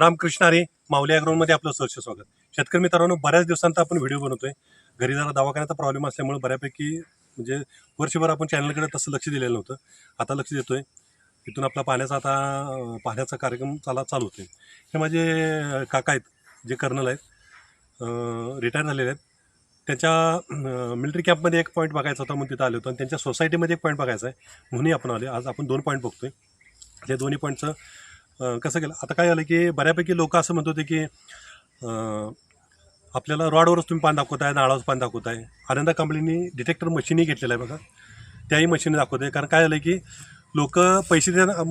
रामकृष्ण हरी माऊली ॲग्रोमध्ये आपलं सहर्ष स्वागत. शेतकरी मित्रांनो बऱ्याच दिवसांत आपण व्हिडिओ बनवतोय. घरी जरा दवाखान्याचा प्रॉब्लेम असल्यामुळे बऱ्यापैकी म्हणजे वर्षभर आपण चॅनलकडे तसं लक्ष दिलेलं नव्हतं. आता लक्ष देतोय. इथून आपला पाण्याचा आता पाण्याचा पाहण्याचा कार्यक्रम चाला चालू होतोय. हे माझे काका आहेत जे कर्नल आहेत रिटायर झालेले आहेत. त्यांच्या मिलिटरी कॅम्पमध्ये एक पॉईंट बघायचा होता म्हणून तिथं आले होतो आणि त्यांच्या सोसायटीमध्ये एक पॉईंट बघायचा आहे म्हणूनही आपण आले. आज आपण दोन पॉईंट बघतोय. या दोन्ही पॉईंटचं कसं केलं? आता काय झालं की बऱ्यापैकी लोक असं म्हणत होते की आपल्याला रॉडवरच तुम्ही पान दाखवत आहे नाळावरच पान दाखवत आहे आनंदा कंपनीने डिटेक्टर मशीनही घेतलेलं आहे बघा. त्याही मशीन दाखवते कारण काय झालं की लोक पैसे देणं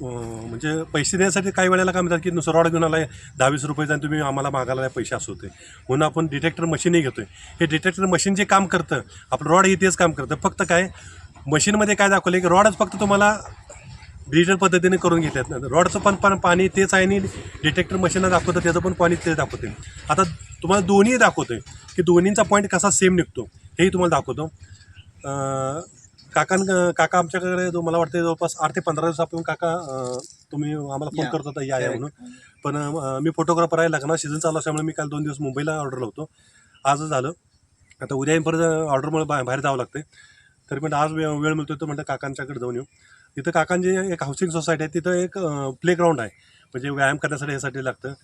म्हणजे पैसे देण्यासाठी काही वेळेला काय म्हणतात की नुसतं रॉड घेऊन आला आहे दहावीस रुपये आणि तुम्ही आम्हाला मागायला पैसे असं होते म्हणून आपण डिटेक्टर मशीनही घेतोय. हे डिटेक्टर मशीन जे काम करतं आपलं रॉड हे तेच काम करतं. फक्त काय मशीनमध्ये काय दाखवलं की रॉडच फक्त तुम्हाला डिजिटल पद्धतीने करून घेतात रॉडचं पण पण पाणी तेच आहे आणि डिटेक्टर मशीनला दाखवतं त्याचं पण पाणी तेच दाखवते आता तुम्हाला दोन्ही दाखवतोय की दोन्हींचा पॉईंट कसा सेम निघतो हेही तुम्हाला दाखवतो. काकां काका आमच्याकडे जो मला वाटतं जवळपास आठ ते पंधरा दिवस आपण काका तुम्ही आम्हाला फोन. करत होता या या म्हणून. पण मी फोटोग्राफर आहे लग्न सीझन चालू असल्यामुळे मी काल दोन दिवस मुंबईला ऑर्डर होतो. आजच झालं. आता उद्या परत ऑर्डरमुळे बाहेर जावं लागतं तरी पण आज वेळ वेळ मिळतो तर म्हणतं काकांच्याकडे जाऊन येऊ. तिथं काकांची एक हाऊसिंग सोसायटी आहे. तिथं एक प्ले ग्राउंड आहे. म्हणजे व्यायाम करण्यासाठी ह्यासाठी लागतं.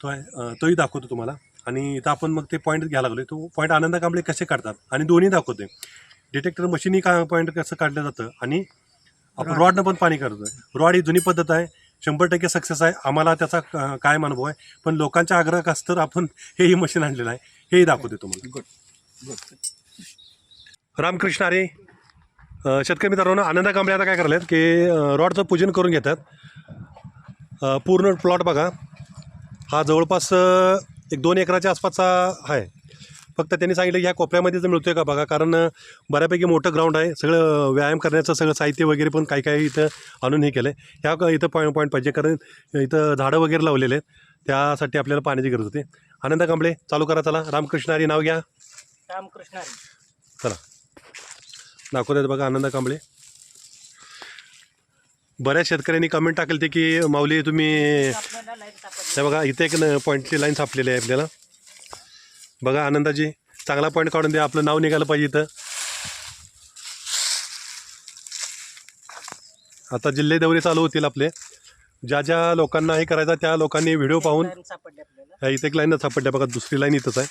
तो आहे तोही दाखवतो तुम्हाला. आणि इथं आपण मग ते पॉईंट घ्यायला लागलो तो पॉईंट आनंद कांबळे कसे काढतात? आणि दोन्ही दाखवते डिटेक्टर मशीनही का पॉईंट कसं काढलं जातं? आणि आपण रॉडनं पण पाणी काढतो रॉड ही जुनी पद्धत आहे. शंभर टक्के सक्सेस आहे. आम्हाला त्याचा अं, कायम अनुभव आहे. पण लोकांच्या आग्रह तर आपण हेही मशीन आणलेलं आहे. हेही दाखवते तुम्हाला. गुड गुड रामकृष्ण अरे शेतकरी मित्रांनो आनंदा कांबळे आता काय करायला की रॉडचं पूजन करून घेतात. पूर्ण प्लॉट बघा. हा जवळपास एक दोन एकराच्या आसपासचा आहे. फक्त त्यांनी सांगितलं की ह्या कोपऱ्यामध्ये जर मिळतोय का बघा? कारण बऱ्यापैकी मोठं ग्राउंड आहे. सगळं व्यायाम करण्याचं सगळं साहित्य वगैरे पण काही काही इथं आणून हे केलं आहे ह्या इथं पॉईंट पॉईंट पाहिजे कारण इथं झाडं वगैरे लावलेले आहेत. त्यासाठी आपल्याला पाण्याची गरज होती. आनंदा कांबळे चालू करा चला. रामकृष्ण हरी नाव घ्या. रामकृष्ण हरी. चला दाखवतात बघा आनंद कांबळे. बऱ्याच शेतकऱ्यांनी कमेंट टाकले ते की माऊली तुम्ही हे बघा इथे एक पॉईंटची लाईन सापलेली आहे आपल्याला. बघा आनंदाजी चांगला पॉईंट काढून द्या आपलं नाव निघालं पाहिजे इथं. आता जिल्हे दौरे चालू होतील आपले. ज्या ज्या लोकांना हे करायचं त्या लोकांनी व्हिडिओ पाहून इथे एक लाईन सापडल्या बघा दुसरी लाईन इथंच आहे.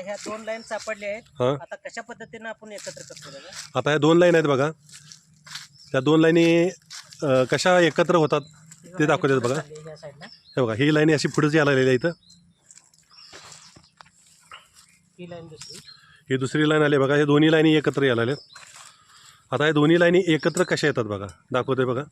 ह्या दोन लाईन सापडल्या आहेत. हां. आता कशा पद्धतीने आपण एकत्र करतो दादा आता ह्या दोन लाईन आहेत बघा. त्या दोन लाईनी अ, कशा एकत्र होतात ते दाखवतात बघा. साईडला हे बघा ही लाईन अशी पुढेच यायला लागलेली आहे इथं. ही लाईन दुसरी. ही दुसरी लाईन आली बघा हे दोन्ही लाईनी एकत्र यायला लागल्यात आता हे दोन्ही लाईनी एकत्र कशा येतात बघा दाखवते बघा.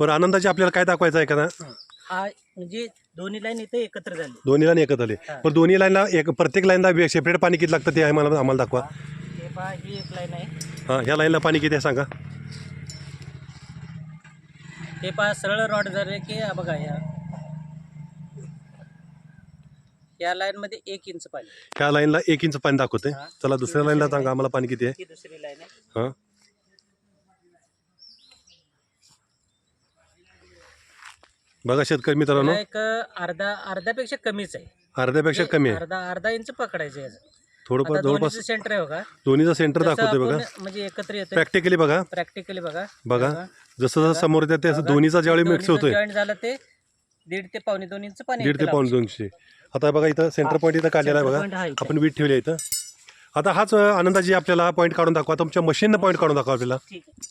बरं आनंदाची आपल्याला काय दाखवायचं आहे का ना? हा. म्हणजे दोन्ही लाईन इथे एकत्र झाली. दोन्ही लाईन एकत्र आले. हा. पण दोन्ही लाईनला एक प्रत्येक लाईनला सेपरेट पाणी किती लागतं ते आहे मला आम्हाला दाखवा. हे पहा ही एक लाईन आहे. हां ह्या लाईनला पाणी किती आहे सांगा. हे पहा सरळ रॉड झाले की हा बघा ह्या. या लाईन मध्ये एक इंच पाणी. ह्या लाईनला एक इंच पाणी दाखवते हा. चला दुसऱ्या लाईनला सांगा आम्हाला पाणी किती आहे. ही दुसरी लाईन आहे. हां. बघा शेतकरी मित्रांनो. त्याला एक अर्धा अर्ध्यापेक्षा कमीच आहे. अर्ध्यापेक्षा हे कमी आहे. अर्धा अर्धा इंच पकडायचं याचं. थोडंफार आता जवळपास दोन्हीचं सेंटर आहे बघा दोन्हीचं सेंटर जसं दाखवते बघा. आपण म्हणजे एकत्र येतं प्रॅक्टिकली बघा. प्रॅक्टिकली बघा. बघा. जसं जसं समोर येतं तसं दोन्हीचा ज्यावेळी मिक्स होतोय. जॉईन झालं ते दीड ते पावणे दोन इंच पाणी दीड ते पाऊण दोनशे. आता बघा इथं सेंटर पॉईंट इथं काढलेला आहे बघा. हा. आपण वीट ठेवली आहे इथं. आता हाच अं, आनंदाजी आपल्याला पॉईंट काढून दाखवा. तुमच्या मशीननं पॉईंट काढून दाखवा आपल्याला. ठीक आहे.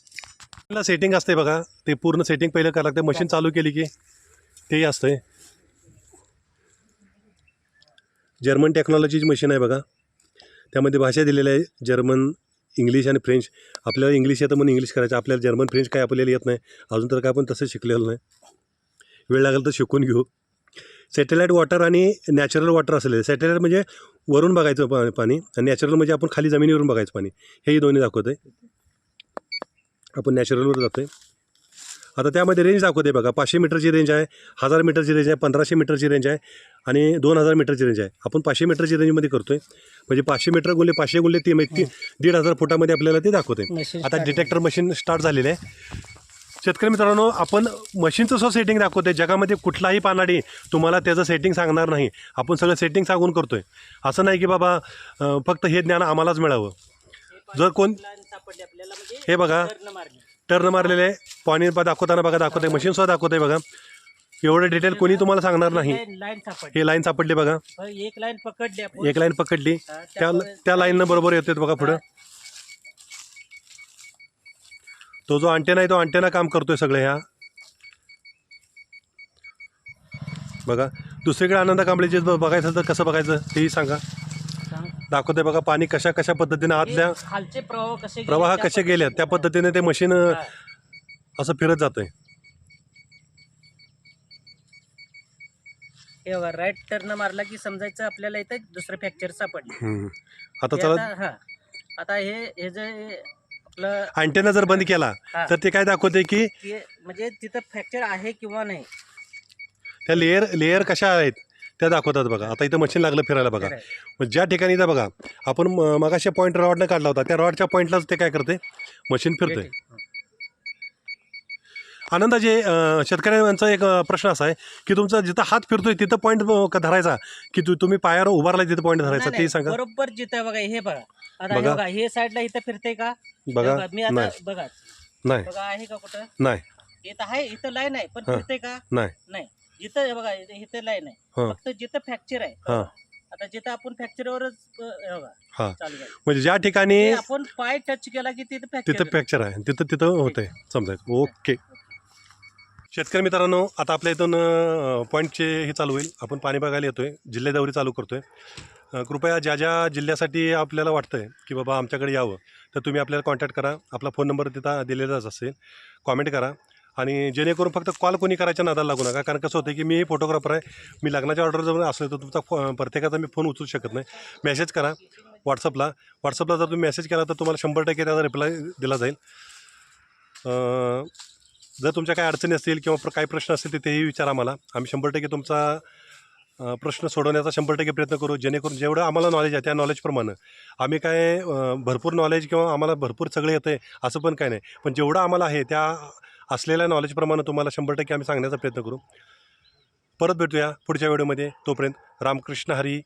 आपल्याला सेटिंग असते बघा. ते पूर्ण सेटिंग पहिलं करावं लागतं मशीन चालू केली की. तेही आहे जर्मन टेक्नॉलॉजीची मशीन आहे बघा. त्यामध्ये भाषा दिलेल्या आहे. जर्मन इंग्लिश आणि फ्रेंच आपल्याला इंग्लिश येतं म्हणून इंग्लिश करायचं. आपल्याला जर्मन फ्रेंच काय आपल्याला येत नाही. अजून तर काय आपण तसं शिकलेलं नाही. वेळ लागेल तर शिकून घेऊ. सॅटेलाईट वॉटर आणि नॅचरल वॉटर असेल सॅटेलाईट म्हणजे वरून बघायचं पा पाणी आणि नॅचरल म्हणजे आपण खाली जमिनीवरून बघायचं पाणी. हेही दोन्ही दाखवतं आहे आपण नॅचरलवर जातो आहे आता त्यामध्ये रेंज दाखवते बघा. पाचशे मीटरची रेंज आहे हजार मीटरची रेंज आहे पंधराशे मीटरची रेंज आहे आणि दोन हजार मीटरची रेंज आहे. आपण पाचशे मीटरची रेंजमध्ये करतोय. म्हणजे पाचशे मीटर गुणले पाचशे गुणले तीन एक ती- दीड हजार फुटामध्ये आपल्याला ते दाखवते. आता डिटेक्टर मशीन स्टार्ट झालेलं आहे. शेतकरी मित्रांनो आपण मशीनचं सुद्धा सेटिंग दाखवतोय. जगामध्ये कुठलाही पानाडी तुम्हाला त्याचं सेटिंग सांगणार नाही. आपण सगळं सेटिंग सांगून करतोय. असं नाही की बाबा फक्त हे ज्ञान आम्हालाच मिळावं. आहे. जर कोण म्हणजे हे बघा. टर्न मारलेले पाणी बा- दाखवताना बघा दाखवते मशीन सुद्धा दाखवते बघा. एवढं डिटेल कोणी तुम्हाला सांगणार नाही. सापडली. हे लाईन सापडली बघा. एक लाईन पकडली आपण. एक लाईन पकडली. त्या त्या लाईननं बरोबर येते बघा पुढं. तो जो अंटेना आहे तो अंटेना काम करतोय सगळं ह्या. बघा. दुसरीकडे आनंद कांबळेचे ब- बघायचं तर कसं बघायचं तेही सांग. दाखवते बघा पाणी कशा कशा पद्धतीने आतल्या खालचे प्रवाह कसे गेले प्रवाह त्या कसे गेले त्या पद्धतीने ते मशीन. असं फिरत जातंय. हे बघा राईट टर्न मारला की समजायचं आपल्याला इथं दुसरं फ्रॅक्चर सापडलं हम्म. आता चला आता- हा. आता हे हे जे आपलं अँटेना जर बंद केला हा, तर ते काय दाखवते की ते म्हणजे तिथं फ्रॅक्चर आहे किंवा नाही? त्या लेअर लेअर कशा आहेत? त्या दाखवतात बघा. आता इथं मशीन लागलं फिरायला बघा. मग ज्या ठिकाणी इथं बघा आपण मगाशी पॉईंट रॉडनं काढला होता. त्या रॉडच्या पॉईंटलाच ते काय करते मशीन फिरते अं, शेतकऱ्यांचा एक प्रश्न असा आहे की तुमचा जिथं हात फिरतोय तिथं पॉईंट धरायचा. की तु- तुम्ही पायावर उभारलाय तिथं पॉईंट धरायचा. ते सांगा. बरोबर जिथं बघा हे बघा. आता हे हे साईडला इथं फिरते का? बघा. मी आता बघा. नाही. बघा आहे का कुठं? नाही. इथं आहे इथं लाईन आहे पण. फिरते का? नाही. नाही. जिथं हे बघा इथं इथं लाईन आहे. हा. फक्त जिथं फ्रॅक्चर आहे. हा. आता जिथं आपण फ्रॅक्चरवरच हा. बघा चालू आहे. म्हणजे ज्या ठिकाणी ते आपण पाय टच केला की तिथं तिथं फ्रॅक्चर फ्रॅक्चर आहे. तिथं तिथं होतंय. समजायचं. ओके. शेतकरी मित्रांनो आता आपल्या इथून पॉईंटचे हे चालू होईल. आपण पाणी बघायला येतोय. जिल्हे दौरी चालू करतोय. अ, कृपया ज्या ज्या जिल्ह्यासाठी आपल्याला वाटतंय की बाबा आमच्याकडे यावं तर तुम्ही आपल्याला कॉन्टॅक्ट करा. आपला फोन नंबर तिथं दिलेलाच असेल. कॉमेंट करा. आणि जेणेकरून फक्त कॉल कोणी करायच्या नादाला लागू नका. कारण कसं होतं की मी फोटोग्राफर आहे मी लग्नाच्या ऑर्डर जर असले तर तुमचा फो प्रत्येकाचा मी फोन उचलू शकत नाही. मेसेज करा व्हॉट्सअपला व्हॉट्सअपला जर तुम्ही मेसेज केला तर तुम्हाला शंभर टक्के त्याचा रिप्लाय दिला जाईल. जर तुमच्या काही अडचणी असतील किंवा प्र- काही प्रश्न असतील तर तेही विचारा आम्हाला. आम्ही शंभर टक्के तुमचा प्रश्न सोडवण्याचा शंभर टक्के प्रयत्न करू. जेणेकरून जेवढं आम्हाला नॉलेज आहे त्या नॉलेजप्रमाणे आम्ही काय भरपूर नॉलेज किंवा आम्हाला भरपूर सगळं येतं आहे असं पण काय नाही. पण जेवढं आम्हाला आहे त्या असलेल्या नॉलेजप्रमाणे तुम्हाला शंभर टक्के आम्ही सांगण्याचा प्रयत्न करू. परत भेटूया पुढच्या व्हिडिओमध्ये तोपर्यंत रामकृष्ण हरी.